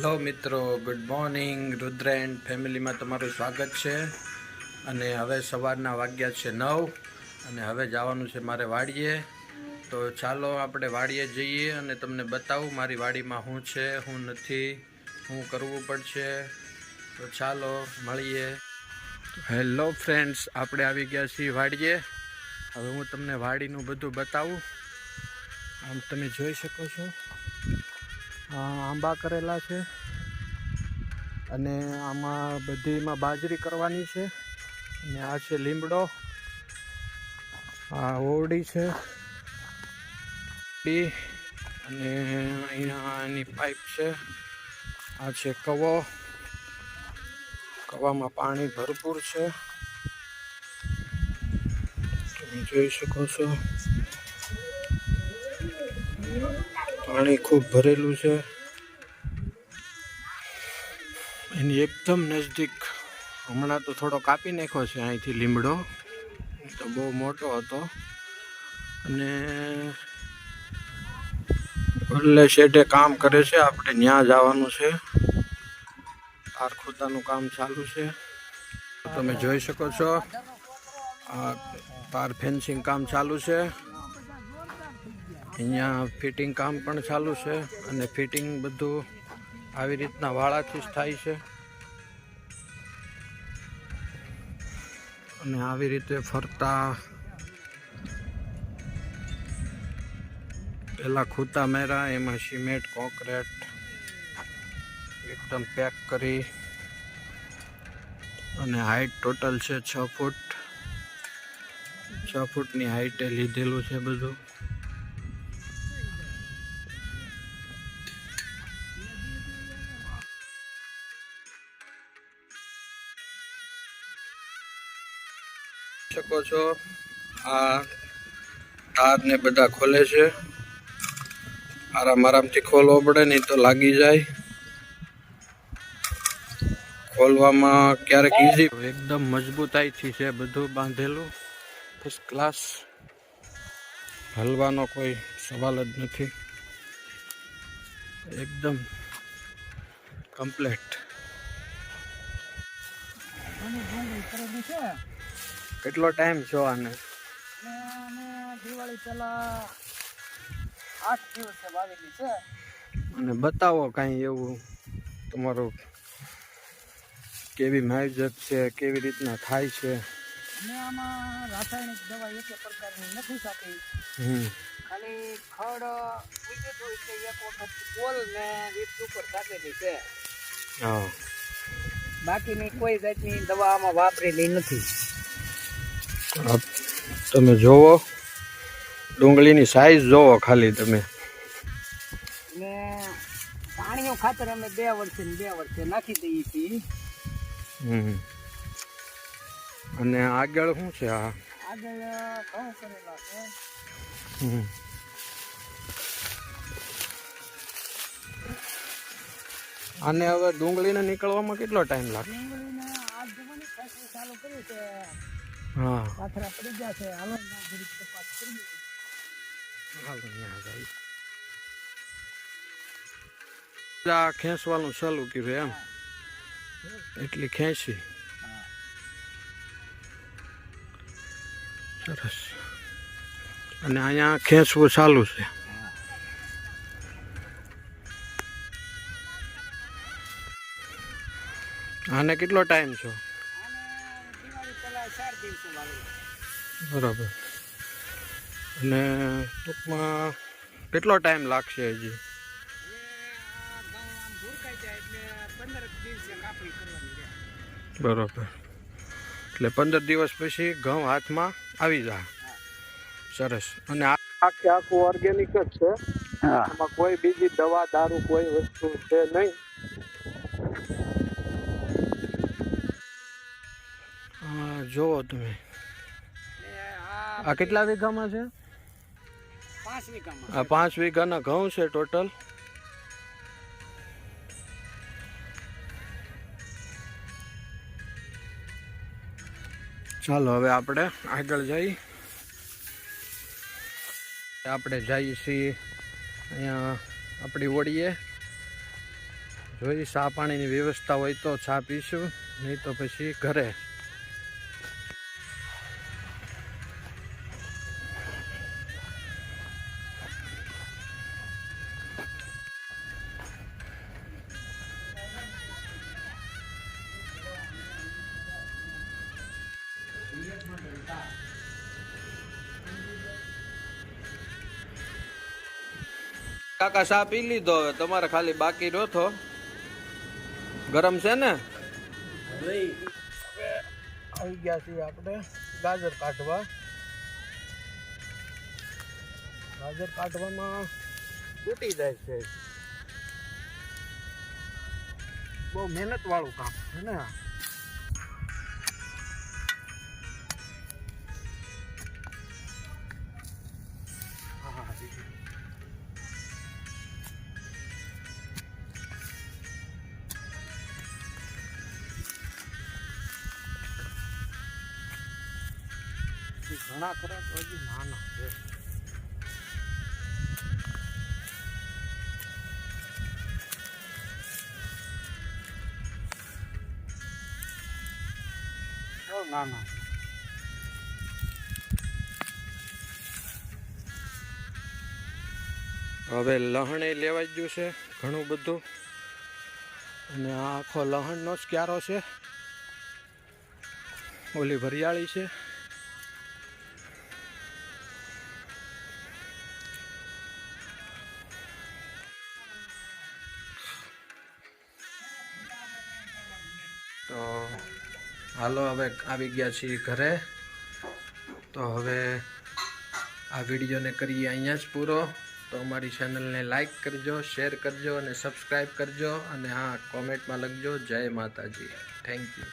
Hello મિત્રો, good morning. Rudra and ફેમિલીમાં તમારું સ્વાગત છે. અને હવે સવારના વાગ્યા છે નવ, અને હવે જવાનું છે મારે વાડીએ. તો ચાલો આપણે વાડીએ જઈએ અને તમને બતાવું મારી વાડીમાં શું છે શું નથી શું કરવું પડશે. તો ચાલો મળીએ. હેલો ફ્રેન્ડ્સ, આપણે આવી ગયા છીએ વાડીએ. હવે હું તમને વાડીનું બધું બતાવું. આમ તમે જોઈ શકો છો. આંબા કરેલા છે. અને આમાં બધીમાં બાજરી કરવાની છે. અને આ છે લીમડો. આ ઓરડી છે. અને અહીંયા એની પાઇપ છે. આ છે કવો. કવામાં પાણી ભરપૂર છે. તમે જોઈ શકો છો. પાણી ખૂબ ભરેલું છે. એની એકદમ નજદીક હમણાં તો થોડો કાપી નાખ્યો છે અહીંથી લીમડો. તો બહુ મોટો હતો. અને એટલે શેઠે કામ કરે છે, આપણે ત્યાં જવાનું છે. તાર ખોદાનું કામ ચાલુ છે. તમે જોઈ શકો છો, આ તાર ફેન્સિંગ કામ ચાલુ છે. અહીંયા ફિટિંગ કામ પણ ચાલુ છે અને ફિટિંગ બધું આવી રીતના વાળાથી જ થાય છે. અને આવી રીતે ફરતા પેલા ખૂતા મેરા, એમાં સિમેન્ટ કોન્ક્રેટ એકદમ પેક કરી અને હાઈટ ટોટલ છે છ ફૂટ. છ ફૂટની હાઈટે લીધેલું છે બધું. શકો છો. આ તાર ને બધા ખોલે છે. આરામ આરામથી ખોલવો પડે નહીં તો લાગી જાય. ખોલવામાં ક્યારેક ઇઝી એકદમ મજબૂતાઈથી છે બધું બાંધેલું. ફર્સ્ટ ક્લાસ હલવાનો કોઈ સવાલ જ નથી. એકદમ કમ્પ્લેટ કેટલો ટાઈમ છો આને? દિવાળી પહેલા આઠ દિવસે વાવેલી છે. અને બતાવો કાંઈ એવું તમારું કેવી માવજત છે કેવી રીતના થાય છે? મેં આમાં રાસાયણિક દવા એક પ્રકારની નથી સાકી હમ. ખાલી ખડ હતું એટલે એક વખત કોલ ને રીત ઉપર સાકેલી છે. હા. બાકીની કોઈ જાતની દવા આમાં વાપરેલી નથી. તમે જોવો. ડુંગળીની સાઈઝ જોવો ખાલી તમે. ને પાણીઓ ખાતર અમે બે વર્ષે બે વર્ષે નાખી દઈએ છીએ. હમ. અને આગળ શું છે આ? આગળ ઘઉં કરેલા છે. હમ. આને હવે ડુંગળીને નીકળવામાં કેટલો ટાઈમ લાગે? ડુંગળીને આજ ચાલુ કર્યું છે. હા. પાથરા પડી ગયા છે. હાલો ના ઘડીક તપાસ કરી હાલો ત્યાં જાય. આ ખેંચવાનું ચાલુ કર્યું એમ. એટલી ખેંચી. સરસ. અને અહીંયા ખેંચવું ચાલુ છે. આને કેટલો ટાઈમ છો આને દિવાળી પહેલા ચાર દિવસો વાવેલું બરાબર. અને ટૂંકમાં કેટલો ટાઈમ લાગશે હજી? બરાબર. એટલે પંદર દિવસ પછી ઘઉં હાથમાં આવી જાય સરસ. અને આ આખે આખું ઓર્ગેનિક જ છે. કોઈ બીજી દવા દારૂ કોઈ વસ્તુ છે નહીં. જુઓ તમે. આ કેટલા વીઘામાં છે? આ પાંચ વીઘાના ઘઉં છે ટોટલ. ચાલો હવે આપણે આગળ જઈ. આપણે જઈએ છીએ અહીંયા આપણી ઓળીએ જોઈ ચા પાણીની વ્યવસ્થા હોય તો ચા પીશું નહીં તો પછી ઘરે. કાકા ચા પી લીધો હવે, તમારે ખાલી બાકી રહ્યો થો ગરમ છે ને? આવી ગયા છીએ આપણે ગાજર કાઢવા. ગાજર કાઢવામાં તૂટી જાય છે. બહુ મહેનત વાળું કામ છે ને હજી ઘણા ખરા તો હજી નાના છે. નાના હવે લહણ એ લેવાઈ ગયું છે ઘણું બધું. અને આ આખો લહણનો જ ક્યારો છે. ઓલી વરિયાળી છે. હાલો, હવે આવી ગયા છીએ ઘરે. તો હવે આ વિડીયોને કરીએ અહીંયા જ પૂરો. તો અમારી ચેનલને લાઈક કરજો, શેર કરજો અને સબસ્ક્રાઈબ કરજો અને હા, કોમેન્ટમાં લખજો. જય માતાજી. Thank you